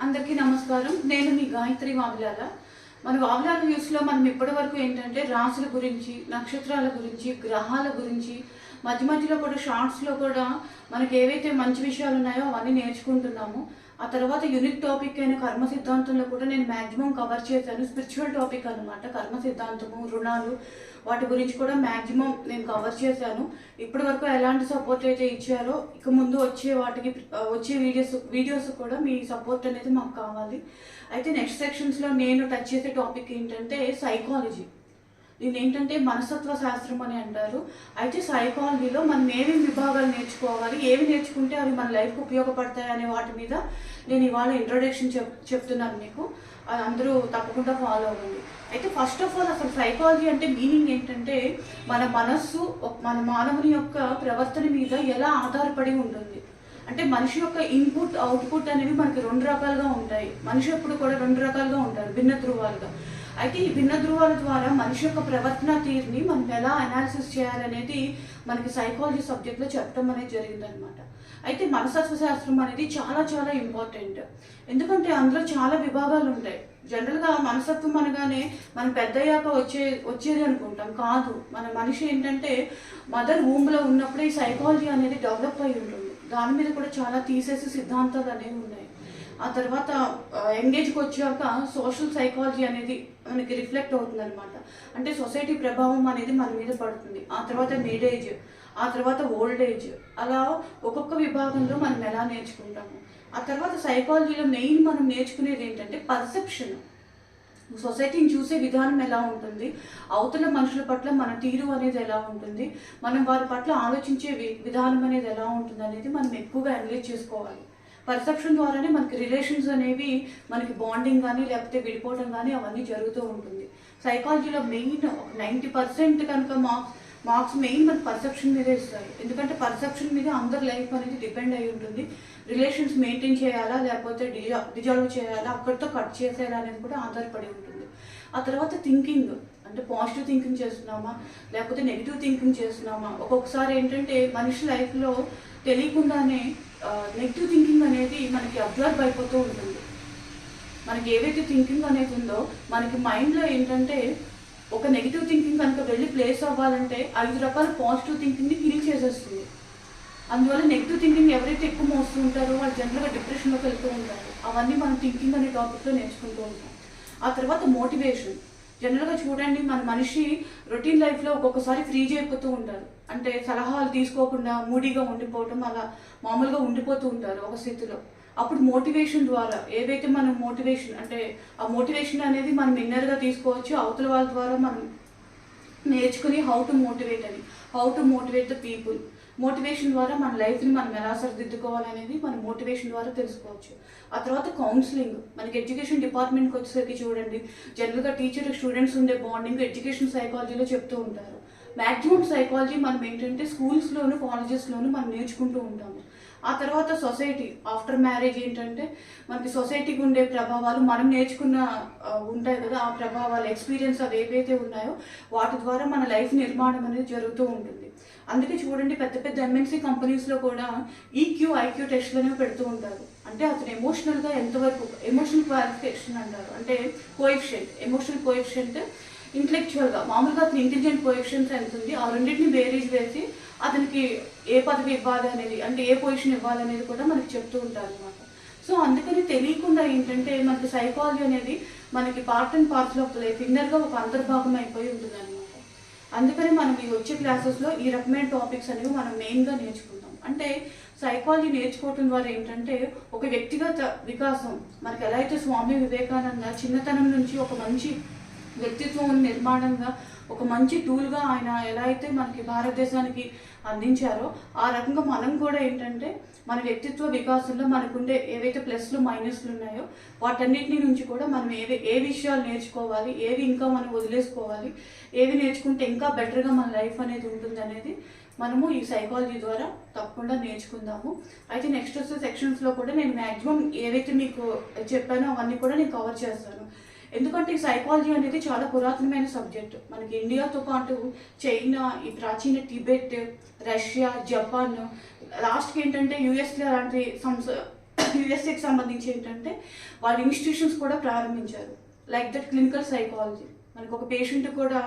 అందరికీ నమస్కారం. నేను మీ గాయత్రి వావిలాల. మన వావిలాల న్యూస్లో మనం ఇప్పటి వరకు ఏంటంటే రాసుల గురించి నక్షత్రాల గురించి గ్రహాల గురించి మధ్య మధ్యలో కూడా షార్ట్స్లో కూడా మనకి ఏవైతే మంచి విషయాలు ఉన్నాయో అవన్నీ నేర్చుకుంటున్నాము. ఆ తర్వాత యూనిక్ టాపిక్ అయిన కర్మ సిద్ధాంతంలో కూడా నేను మ్యాక్సిమం కవర్ చేశాను. స్పిరిచువల్ టాపిక్ అనమాట కర్మ సిద్ధాంతము రుణాలు వాటి గురించి కూడా మ్యాక్సిమం నేను కవర్ చేశాను. ఇప్పటి వరకు ఎలాంటి సపోర్ట్ అయితే ఇచ్చారో ఇక ముందు వచ్చే వాటికి వచ్చే వీడియోస్ వీడియోస్ కూడా మీ సపోర్ట్ అనేది మాకు కావాలి. అయితే నెక్స్ట్ సెక్షన్స్లో నేను టచ్ చేసే టాపిక్ ఏంటంటే సైకాలజీ దీని ఏంటంటే మనస్తత్వ శాస్త్రం అని అంటారు. అయితే సైకాలజీలో మనం ఏమేమి విభాగాలు నేర్చుకోవాలి ఏవి నేర్చుకుంటే అవి మన లైఫ్కి ఉపయోగపడతాయి అనే వాటి మీద నేను ఇవాళ ఇంట్రొడక్షన్ చెప్ చెప్తున్నాను మీకు. అది అందరూ తప్పకుండా ఫాలో అవ్వండి. అయితే ఫస్ట్ ఆఫ్ ఆల్ అసలు సైకాలజీ అంటే మీనింగ్ ఏంటంటే మన మనస్సు మన మానవుని యొక్క ప్రవర్తన మీద ఎలా ఆధారపడి ఉంటుంది. అంటే మనిషి యొక్క ఇన్పుట్ అవుట్పుట్ అనేవి మనకి రెండు రకాలుగా ఉంటాయి. మనిషి ఎప్పుడు కూడా రెండు రకాలుగా ఉంటారు భిన్న ధృవాలుగా అయితే ఈ భిన్న ధృవాల ద్వారా మనిషి యొక్క ప్రవర్తన తీరుని మనం ఎలా అనాలిసిస్ చేయాలనేది మనకి సైకాలజీ సబ్జెక్ట్లో చెప్పడం అనేది జరిగిందనమాట అయితే మనస్తత్వ శాస్త్రం అనేది చాలా చాలా ఇంపార్టెంట్ ఎందుకంటే అందులో చాలా విభాగాలు ఉంటాయి. జనరల్గా మనస్తత్వం అనగానే మనం పెద్దయ్యాక వచ్చే వచ్చేది అనుకుంటాం. కాదు. మన మనిషి ఏంటంటే మదర్లో ఉన్నప్పుడే ఈ సైకాలజీ అనేది డెవలప్ అయి ఉంటుంది. దాని మీద కూడా చాలా తీసేసి సిద్ధాంతాలు అనేవి ఉన్నాయి. ఆ తర్వాత ఎంగేజ్కి వచ్చాక సోషల్ సైకాలజీ అనేది మనకి రిఫ్లెక్ట్ అవుతుంది అనమాట అంటే సొసైటీ ప్రభావం అనేది మన మీద పడుతుంది. ఆ తర్వాత మిడ్ ఏజ్ ఆ తర్వాత ఓల్డ్ ఏజ్ అలా ఒక్కొక్క విభాగంలో మనం ఎలా నేర్చుకుంటాము? ఆ తర్వాత సైకాలజీలో మెయిన్ మనం నేర్చుకునేది ఏంటంటే పర్సెప్షన్. సొసైటీని చూసే విధానం ఎలా ఉంటుంది? అవతల మనుషుల పట్ల మన తీరు అనేది ఎలా ఉంటుంది? మనం వారి పట్ల ఆలోచించే వి- విధానం అనేది ఎలా ఉంటుంది అనేది మనం ఎక్కువగా అనలైజ్ చేసుకోవాలి. పర్సెప్షన్ ద్వారానే మనకి రిలేషన్స్ అనేవి మనకి బాండింగ్ కానీ లేకపోతే విడిపోవడం కానీ అవన్నీ జరుగుతూ ఉంటుంది. సైకాలజీలో మెయిన్ ఒక నైంటీ పర్సెంట్ కనుక మార్క్స్ మార్క్స్ మెయిన్ మన పర్సెప్షన్ మీదే ఇస్తారు ఎందుకంటే పర్సెప్షన్ మీద అందరి లైఫ్ అనేది డిపెండ్ అయి ఉంటుంది. రిలేషన్స్ మెయింటైన్ చేయాలా లేకపోతే డిజా డిజాల్వ్ చేయాలా అక్కడితో కట్ చేసేయాలా అనేది కూడా ఆధారపడి ఉంటుంది. ఆ తర్వాత థింకింగ్ అంటే పాజిటివ్ థింకింగ్ చేస్తున్నామా లేకపోతే నెగిటివ్ థింకింగ్ చేస్తున్నామా? ఒక్కొక్కసారి ఏంటంటే మనిషి లైఫ్లో తెలియకుండానే నెగిటివ్ థింకింగ్ అనేది మనకి అబ్జర్వ్ అయిపోతూ ఉంటుంది. మనకి ఏవైతే థింకింగ్ అనేది ఉందో మనకి మైండ్లో ఏంటంటే ఒక నెగిటివ్ థింకింగ్ కనుక వెళ్ళి ప్లేస్ అవ్వాలంటే ఐదు రకాల పాజిటివ్ థింకింగ్ని హీల్ చేసేస్తుంది. అందువల్ల నెగిటివ్ థింకింగ్ ఎవరైతే ఎక్కువ మోస్తూ ఉంటారో వాళ్ళు జనరల్గా డిప్రెషన్లోకి వెళ్తూ ఉంటారు. అవన్నీ మనం థింకింగ్ అనే టాపిక్లో నేర్చుకుంటూ ఉంటాం. ఆ తర్వాత మోటివేషన్ జనరల్గా చూడండి మన మనిషి రొటీన్ లైఫ్లో ఒక్కొక్కసారి ఫ్రీజ్ అయిపోతూ ఉంటారు. అంటే సలహాలు తీసుకోకుండా మూడీగా ఉండిపోవటం అలా మామూలుగా ఉండిపోతూ ఉంటారు ఒక స్థితిలో. అప్పుడు మోటివేషన్ ద్వారా ఏదైతే మనం మోటివేషన్ అంటే ఆ మోటివేషన్ అనేది మనం ఇన్నర్గా తీసుకోవచ్చు అవతల వాళ్ళ ద్వారా మనం నేర్చుకుని హౌ టు మోటివేట్ అని. How to motivate the people motivation ద్వారా మన లైఫ్ని మనం ఎలా సరిదిద్దుకోవాలనేది మనం మోటివేషన్ ద్వారా తెలుసుకోవచ్చు. ఆ తర్వాత కౌన్సిలింగ్ మనకి ఎడ్యుకేషన్ డిపార్ట్మెంట్కి వచ్చేసరికి చూడండి జనరల్గా టీచర్ స్టూడెంట్స్ ఉండే బాండింగ్ ఎడ్యుకేషన్ సైకాలజీలో చెప్తూ ఉంటారు. మ్యాక్సిమం సైకాలజీ మనం ఏంటంటే స్కూల్స్లోను కాలేజెస్లోను మనం నేర్చుకుంటూ ఉంటాము. ఆ తర్వాత సొసైటీ ఆఫ్టర్ మ్యారేజ్ ఏంటంటే మనకి సొసైటీకి ఉండే ప్రభావాలు మనం నేర్చుకున్న ఉంటాయి కదా ఆ ప్రభావాలు ఎక్స్పీరియన్స్ అవి ఏవైతే ఉన్నాయో వాటి ద్వారా మన లైఫ్ నిర్మాణం అనేది జరుగుతూ ఉంటుంది. అందుకే చూడండి పెద్ద పెద్ద ఎంఎన్సీ కంపెనీస్లో కూడా ఈక్యూ ఐక్యూ టెస్ట్లనే పెడుతూ ఉంటారు. అంటే అతను ఎమోషనల్గా ఎంతవరకు ఎమోషనల్ క్వాలిఫికేషన్ అంటారు. అంటే కోఎఫిషియంట్ ఎమోషనల్ కోఎఫిషియంట్ ఇంటలెక్చువల్గా మామూలుగా అతని ఇంటెలిజెంట్ పొజిషన్స్ ఎంత ఉంది ఆ రెండింటిని బేరీజ్ వేసి అతనికి ఏ పదవి ఇవ్వాలి అనేది అంటే ఏ పొజిషన్ ఇవ్వాలి అనేది కూడా మనకి చెప్తూ ఉంటారు అనమాట సో అందుకని తెలియకుండా ఏంటంటే మనకి సైకాలజీ అనేది మనకి part and parts of life ఇన్నర్గా ఒక అంతర్భాగం అయిపోయి ఉంటుంది అనమాట అందుకని మనం ఈ వచ్చే క్లాసెస్లో ఈ రకమైన టాపిక్స్ అనేవి మనం మెయిన్గా నేర్చుకుంటాం. అంటే సైకాలజీ నేర్చుకోవటం ద్వారా ఏంటంటే ఒక వ్యక్తిగత వికాసం మనకి ఎలా అయితే స్వామి వివేకానంద చిన్నతనం నుంచి ఒక మంచి వ్యక్తిత్వం నిర్మాణంగా ఒక మంచి టూల్గా ఆయన ఎలా అయితే మనకి భారతదేశానికి అందించారో ఆ రకంగా మనం కూడా ఏంటంటే మన వ్యక్తిత్వ వికాసంలో మనకుండే ఏవైతే ప్లస్లు మైనస్లు ఉన్నాయో వాటన్నిటిని నుంచి కూడా మనం ఏవి ఏ విషయాలు నేర్చుకోవాలి ఏవి ఇంకా మనం వదిలేసుకోవాలి ఏవి నేర్చుకుంటే ఇంకా బెటర్గా మన లైఫ్ అనేది ఉంటుంది అనేది మనము ఈ సైకాలజీ ద్వారా తప్పకుండా నేర్చుకుందాము. అయితే నెక్స్ట్ వచ్చే సెక్షన్స్లో కూడా నేను మ్యాక్సిమం ఏవైతే మీకు చెప్పానో అవన్నీ కూడా నేను కవర్ చేస్తాను. ఎందుకంటే ఈ సైకాలజీ అనేది చాలా పురాతనమైన సబ్జెక్ట్ మనకి ఇండియాతో పాటు చైనా ఈ ప్రాచీన టిబెట్ రష్యా జపాన్ లాస్ట్కి ఏంటంటే యుఎస్లో అలాంటి సంస్థ యుఎస్ఏకి సంబంధించి ఏంటంటే వాళ్ళ ఇన్స్టిట్యూషన్స్ కూడా ప్రారంభించారు. లైక్ దట్ క్లినికల్ సైకాలజీ మనకు ఒక పేషెంట్ కూడా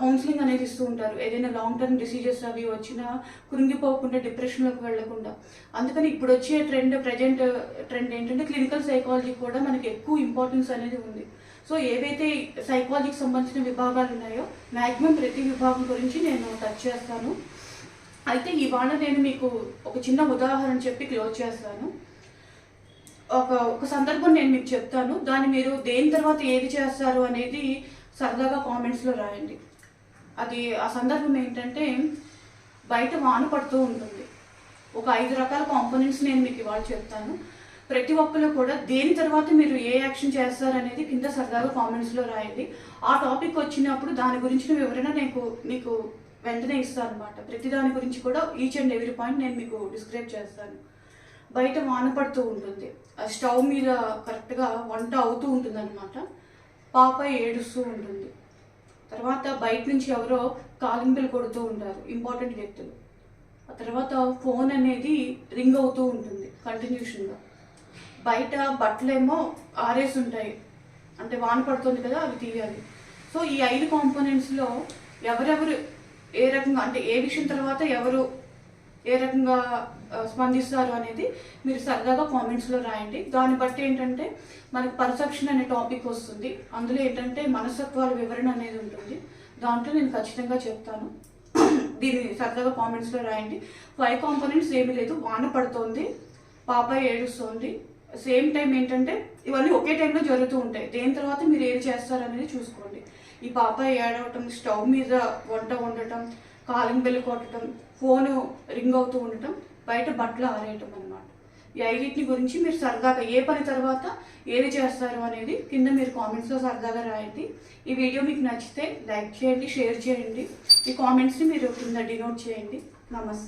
కౌన్సిలింగ్ అనేది ఇస్తూ ఉంటారు. ఏదైనా లాంగ్ టర్మ్ డిసీజెస్ అవి వచ్చినా కృంగిపోకుండా డిప్రెషన్లోకి వెళ్ళకుండా అందుకని ఇప్పుడు వచ్చే ట్రెండ్ ప్రజెంట్ ట్రెండ్ ఏంటంటే క్లినికల్ సైకాలజీ కూడా మనకి ఎక్కువ ఇంపార్టెన్స్ అనేది ఉంది. సో ఏవైతే సైకాలజీకి సంబంధించిన విభాగాలు ఉన్నాయో మ్యాక్సిమం ప్రతి విభాగం గురించి నేను టచ్ చేస్తాను. అయితే ఇవాళ నేను మీకు ఒక చిన్న ఉదాహరణ చెప్పి క్లోజ్ చేస్తాను. ఒక ఒక సందర్భం నేను మీకు చెప్తాను. దాన్ని మీరు దేని తర్వాత ఏది చేస్తారు అనేది సరదాగా కామెంట్స్లో రాయండి. అది ఆ సందర్భం ఏంటంటే బయట వాన పడుతూ ఉంటుంది. ఒక ఐదు రకాల కాంపోనెంట్స్ నేను మీకు ఇవాళ చెప్తాను. ప్రతి ఒక్కరు కూడా దేని తర్వాత మీరు ఏ యాక్షన్ చేస్తారనేది కింద సరదాగా కామెంట్స్లో రాయండి. ఆ టాపిక్ వచ్చినప్పుడు దాని గురించిన వివరణ నీకు మీకు వెంటనే ఇస్తాను అనమాట ప్రతి దాని గురించి కూడా ఈచ్ అండ్ ఎవ్రీ పాయింట్ నేను మీకు డిస్క్రైబ్ చేస్తాను. బయట వాన పడుతూ ఉంటుంది. ఆ స్టవ్ మీద కరెక్ట్గా వంట అవుతూ ఉంటుంది అనమాట పాప ఏడుస్తూ ఉంటుంది. తర్వాత బయట నుంచి ఎవరో కాలింగ్ కొడుతూ ఉంటారు ఇంపార్టెంట్ వ్యక్తులు. ఆ తర్వాత ఫోన్ అనేది రింగ్ అవుతూ ఉంటుంది కంటిన్యూషన్గా. బయట బట్టలేమో ఆరేసి ఉంటాయి అంటే వాన పడుతుంది కదా అవి తీయాలి. సో ఈ ఐదు కాంపోనెంట్స్లో ఎవరెవరు ఏ రకంగా అంటే ఏ విషయం తర్వాత ఎవరు ఏ రకంగా స్పందిస్తారు అనేది మీరు సరదాగా కామెంట్స్లో రాయండి. దాన్ని బట్టి ఏంటంటే మనకు పర్సెప్షన్ అనే టాపిక్ వస్తుంది. అందులో ఏంటంటే మనస్తత్వాల వివరణ అనేది ఉంటుంది. దాంట్లో నేను ఖచ్చితంగా చెప్తాను. దీన్ని సరదాగా కామెంట్స్లో రాయండి. ఫైవ్ కాంపోనెంట్స్ ఏమీ లేదు. వాన పడుతోంది. పాప ఏడుస్తోంది. సేమ్ టైం ఏంటంటే ఇవన్నీ ఒకే టైంలో జరుగుతూ ఉంటాయి. దేని తర్వాత మీరు ఏది చేస్తారనేది చూసుకోండి. ఈ పాప ఏడవటం స్టవ్ మీద వంట వండటం కాలింగ్ బెల్ కొట్టడం ఫోను రింగ్ అవుతూ ఉండటం బయట బట్టలు ఆరేయటం అనమాట ఈ ఐదింటిని గురించి మీరు సరదాగా ఏ పని తర్వాత ఏది చేస్తారు అనేది కింద మీరు కామెంట్స్లో సరదాగా రాయండి. ఈ వీడియో మీకు నచ్చితే లైక్ చేయండి షేర్ చేయండి. ఈ కామెంట్స్ని మీరు కింద డినోట్ చేయండి. నమస్తే.